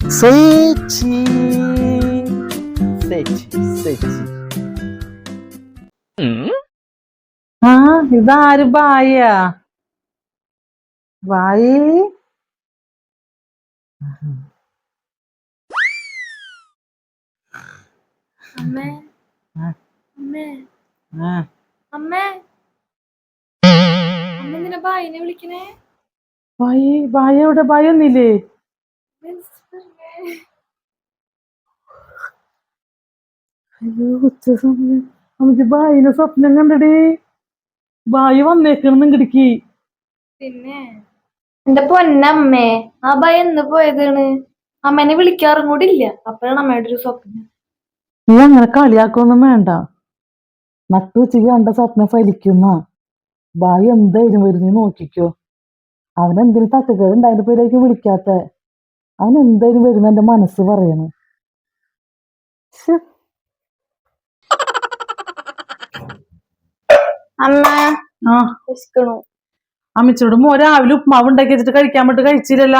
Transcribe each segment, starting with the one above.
ചേച്ചി Sete, sete. ആ ഇതാര് ബായ? ബായി? അമ്മേ. അമ്മേ. അമ്മേ. വിളിക്കണേ? ബായി ഒന്നില്ലേ അയ്യോ ഉച്ച സമയം. നമുക്ക് ബായിനെ സ്വപ്നം കണ്ടടി. ബായി വന്നേക്കണം ഇങ്ങടിക്ക് പിന്നെ? എന്റെ പൊന്നമ്മേ ആ ബായി എന്ന് പോയതാണ്. അമ്മേനെ വിളിക്കാറും കൂടി ഇല്ല. അപ്പോഴാണ് അമ്മയുടെ ഒരു സ്വപ്നം. നീ അങ്ങനെ കളിയാക്കൊന്നും വേണ്ട. നട്ടുച്ചയ്ക്ക് കണ്ട സ്വപ്നം ഫലിക്കുന്ന. ബായി എന്തായാലും വരുന്നേ നോക്കിക്കോ. അവൻ എന്തിനു തക്കക്കേട് ഉണ്ടായതിന്റെ പേരേക്ക് വിളിക്കാത്ത. അവൻ എന്തായാലും വരുന്ന എന്റെ മനസ്സ് പറയണു. അമ്മച്ചോട് മോ രാവിലെ ഉപ്മാവ് ഉണ്ടാക്കി വെച്ചിട്ട് കഴിക്കാൻ വേണ്ടി കഴിച്ചില്ലല്ല.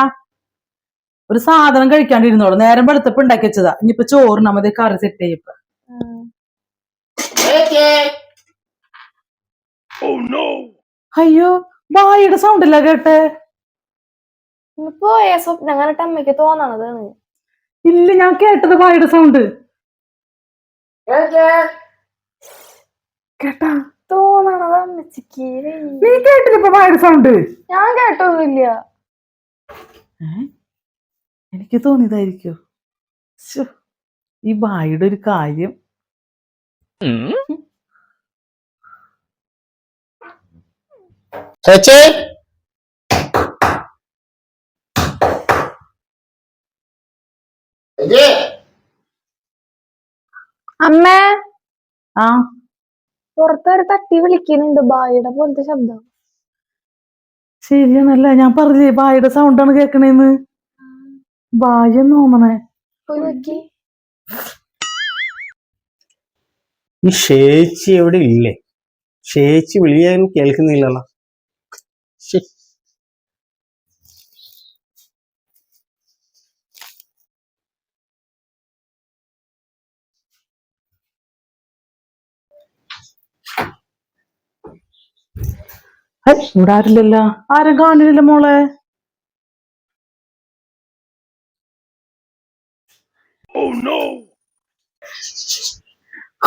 ഒരു സാധനം കഴിക്കാണ്ടിരുന്നോളൂ. നേരം വെളുത്തപ്പ് ഉണ്ടാക്കി വെച്ചതാ. ഇനിയിപ്പൊ ചോറിനാ മതി കറി സെറ്റ് ചെയ്യപ്പ അയ്യോ വായുടെ സൗണ്ട് അല്ല കേട്ടെ. പോയ സ്വപ്നം കണ്ടിട്ട് അമ്മയ്ക്ക് തോന്നണത് ഇല്ല ഞാൻ കേട്ടത് വായുടെ സൗണ്ട് കേട്ടാ? തോന്നണത് അമ്മച്ചിക്ക്. നീ കേട്ടില്ല ഇപ്പൊ ബായിയുടെ സൗണ്ട് ഞാൻ കേട്ടൊന്നുമില്ല എനിക്ക് തോന്നിയതായിരിക്കോ? ഈ വായുടെ ഒരു കാര്യം. ചേച്ചി അമ്മേ. ആ. പുറത്തൊരു തട്ടി വിളിക്കുന്നുണ്ട് ബായിയുടെ പോലത്തെ ശബ്ദം. ശരിയാണല്ല ഞാൻ പറഞ്ഞേ ബായിയുടെ സൗണ്ടാണ് കേക്കണേന്ന്? ബായി നോക്കി. ഈ ചേച്ചി എവിടെ ഇല്ലേ? ചേച്ചി വിളിയാൻ കേൾക്കുന്നില്ലല്ലോ. ഇവിടെ ആരില്ലല്ലോ ആരും കാണില്ല മോളെ?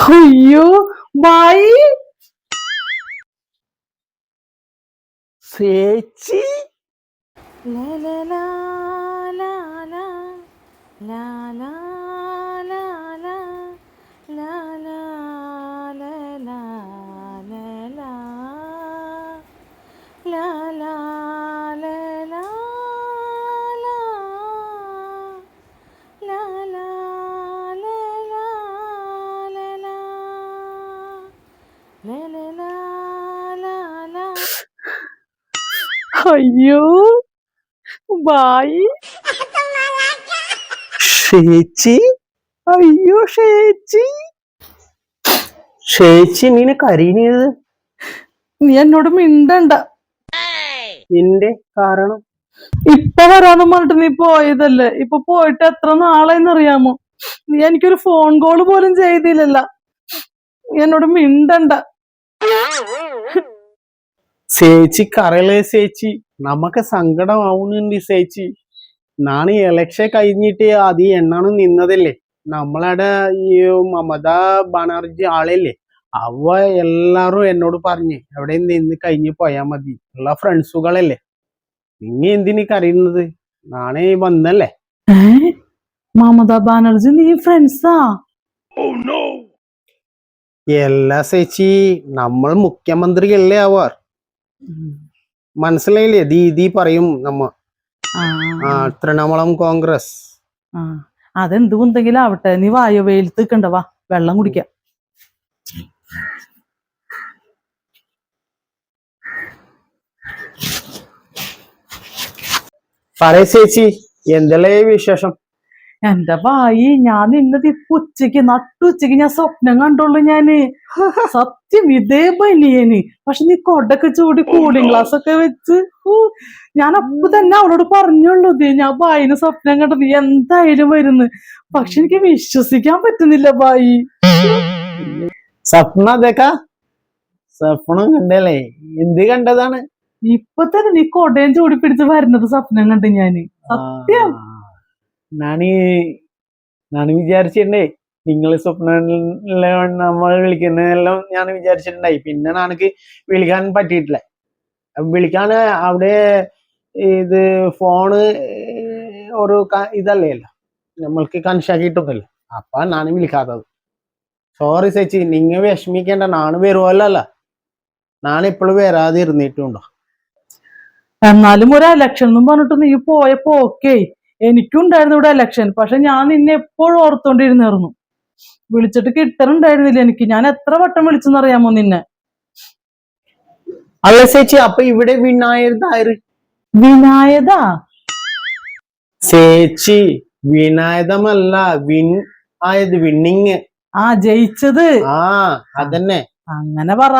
അയ്യോ ബായി. ചേച്ചി അയ്യോ ബായി. ഷേച്ചി? അയ്യോ ഷേച്ചി. ഷേച്ചി നീനെ കരീനിയത് നീ എന്നോട് മിണ്ടണ്ട. എന്റെ കാരണം? ഇപ്പൊ വരാന്ന് പറഞ്ഞിട്ട് നീ പോയതല്ലേ? ഇപ്പൊ പോയിട്ട് എത്ര നാളെന്നറിയാമോ നീ എനിക്കൊരു ഫോൺ കോൾ പോലും ചെയ്തില്ലല്ല. നീ എന്നോട് മിണ്ടണ്ട. ചേച്ചി കറയിലെ ചേച്ചി നമുക്ക് സങ്കടമാവുന്നുണ്ട് ചേച്ചി നാണ് ഇലക്ഷൻ കഴിഞ്ഞിട്ട് അത് എണ്ണാണ് നിന്നതല്ലേ? നമ്മളവിടെ ഈ മമതാ ബാനർജി ആളല്ലേ? അവ എല്ലാരും എന്നോട് പറഞ്ഞ് എവിടെ നിന്ന് കഴിഞ്ഞ് പോയാ മതി. ഉള്ള ഫ്രണ്ട്സുകളല്ലേ? നീ എന്തിനീ കരയുന്നത്? നാണെ വന്നല്ലേ? മമതാ ബാനർജി നീ ഫ്രണ്ട്സാ? എല്ലാ ചേച്ചി നമ്മൾ മുഖ്യമന്ത്രിയല്ലേ അവർ മനസ്സിലായില്ലേ? ദീ പറയും നമ്മ. തൃണമൂലം കോൺഗ്രസ്. ആ. അതെന്ത് കുന്തെങ്കിലും ആവട്ടെ. നീ വായു വെയിലത്ത് നിൽക്കണ്ട വാ. വെള്ളം കുടിക്ക. പറയ ചേച്ചി. എന്തല്ലേ വിശേഷം? എന്റെ ഭായി ഞാൻ ഇന്നത് ഇപ്പൊ ഉച്ചയ്ക്ക് നട്ടുച്ചക്ക് ഞാൻ സ്വപ്നം കണ്ടുള്ളൂ ഞാൻ. സത്യം ഇതേ ബനിയന് പക്ഷെ നീ കൊടൊക്കെ ചൂടി കൂളിംഗ് ഗ്ലാസ് ഒക്കെ വെച്ച്. ഞാൻ അപ്പൊ തന്നെ അവളോട് പറഞ്ഞുള്ളൂ ദേ ഞാൻ ഭായിന് സ്വപ്നം കണ്ടത് എന്തായാലും വരുന്നു. പക്ഷെ എനിക്ക് വിശ്വസിക്കാൻ പറ്റുന്നില്ല ഭായി സ്വപ്ന അതേക്കാ? സ്വപ്നം കണ്ടല്ലേ? എന്ത് കണ്ടതാണ്? ഇപ്പൊ തന്നെ നീ കൊടയും ചൂടി പിടിച്ച് വരുന്നത് സ്വപ്നം കണ്ട് ഞാൻ. സത്യം. നാണി ഞാൻ വിചാരിച്ചിട്ടുണ്ടേ. നിങ്ങൾ സ്വപ്ന നമ്മൾ വിളിക്കുന്നതെല്ലാം ഞാൻ വിചാരിച്ചിട്ടുണ്ടായി. പിന്നെ എനിക്ക് വിളിക്കാൻ പറ്റിയിട്ടില്ല. വിളിക്കാൻ അവിടെ ഇത് ഫോണ് ഒരു ഇതല്ലേ അല്ല നമ്മൾക്ക് കൺഷാക്കിയിട്ടൊന്നുമില്ല അപ്പൊ ഞാൻ വിളിക്കാത്തത്. സോറി ചേച്ചി നിങ്ങൾ വിഷമിക്കേണ്ട. നാണ് വരുമല്ലോ ഞാൻ ഇപ്പോഴും വരാതിരുന്നിട്ടുണ്ടോ? എന്നാലും ഒരു ഇലക്ഷൻ എന്നും പറഞ്ഞിട്ട് നീ പോയപ്പോ ഓക്കേ എനിക്കും ഉണ്ടായിരുന്നു ഇവിടെ ഇലക്ഷൻ പക്ഷെ ഞാൻ നിന്നെ എപ്പോഴും ഓർത്തോണ്ടിരുന്നായിരുന്നു വിളിച്ചിട്ട് കിട്ടണുണ്ടായിരുന്നില്ല എനിക്ക്. ഞാൻ എത്ര വട്ടം വിളിച്ചെന്നറിയാമോ നിന്നെ? അല്ല ചേച്ചി അപ്പൊ ഇവിടെ വിനായതാര് വിനായതാ ചേച്ചി വിനായതമല്ല വിൻ ആയത് വിണ്ണിങ്. ആ ജയിച്ചത്. ആ അതന്നെ. അങ്ങനെ പറ.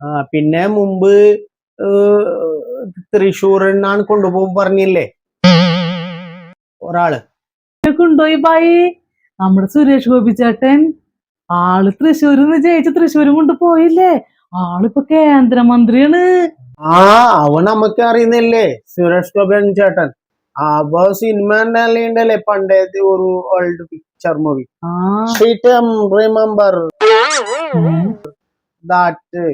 ആ പിന്നെ മുമ്പ് തൃശ്ശൂരിനാണ് കൊണ്ടുപോകും പറഞ്ഞില്ലേ? ഒരാൾ. ഉണ്ടോ ഈ ബായി? നമ്മുടെ സുരേഷ് ഗോപി ചേട്ടൻ. ആൾ തൃശ്ശൂരിൽ നിന്ന് ജയിച്ച് തൃശ്ശൂരും കൊണ്ട് പോയില്ലേ? ആളിപ്പോ കേന്ദ്രമന്ത്രിയാണ്. ആ അവൻ നമുക്ക് അറിയുന്നില്ലേ? സുരേഷ് ഗോപി ചേട്ടൻ. അപ്പൊ സിനിമ ഉണ്ടല്ലേ പണ്ടേ ഒരു ഓൾഡ് പിക്ചർ മൂവി ആ. റിമെമ്പർ. ദാറ്റ്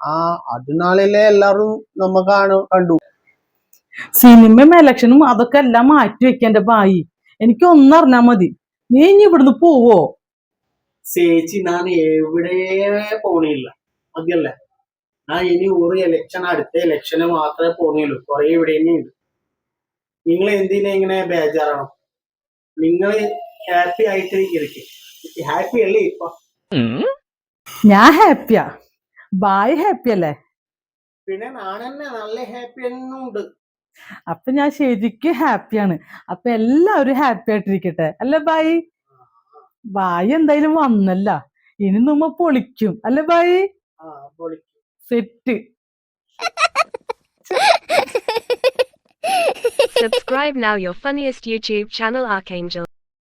ആ അതിനാളിലെ എല്ലാരും നമ്മ കാണു കണ്ടു. സിനിമയും ഇലക്ഷനും അതൊക്കെ എല്ലാം മാറ്റി വെക്കേണ്ട ബായി എനിക്ക് ഒന്നറിഞ്ഞാ മതി. നീ ഇനി ഇവിടുന്ന് പോവോ? ചേച്ചി ഞാൻ എവിടെ പോണില്ല. മതിയല്ലേ? ഞാൻ ഇനി ഒരു ഇലക്ഷൻ അടുത്ത ഇലക്ഷന് മാത്രമേ പോണുള്ളൂ കുറെ ഇവിടെ ഉണ്ട്. നിങ്ങൾ എന്തിനാ ഇങ്ങനെ ബേജാറാണോ നിങ്ങൾ ഹാപ്പി ആയിട്ട് ഇരിക്കും. ഹാപ്പി അല്ലേ ഇപ്പൊ? ഞാൻ ഹാപ്പിയാ ബായ് ഹാപ്പി അല്ലേ? പിന്നെ ഞാൻ തന്നെ നല്ല ഹാപ്പി ഉണ്ട്. അപ്പൊ ഞാൻ ശരിക്കും ഹാപ്പിയാണ്. അപ്പൊ എല്ലാവരും ഹാപ്പി ആയിട്ടിരിക്കട്ടെ. അല്ല ബായി? ബായി എന്തായാലും വന്നല്ല. ഇനി നമ്മ പൊളിക്കും. അല്ല ബായി? Set. Subscribe now your funniest YouTube channel Archangel.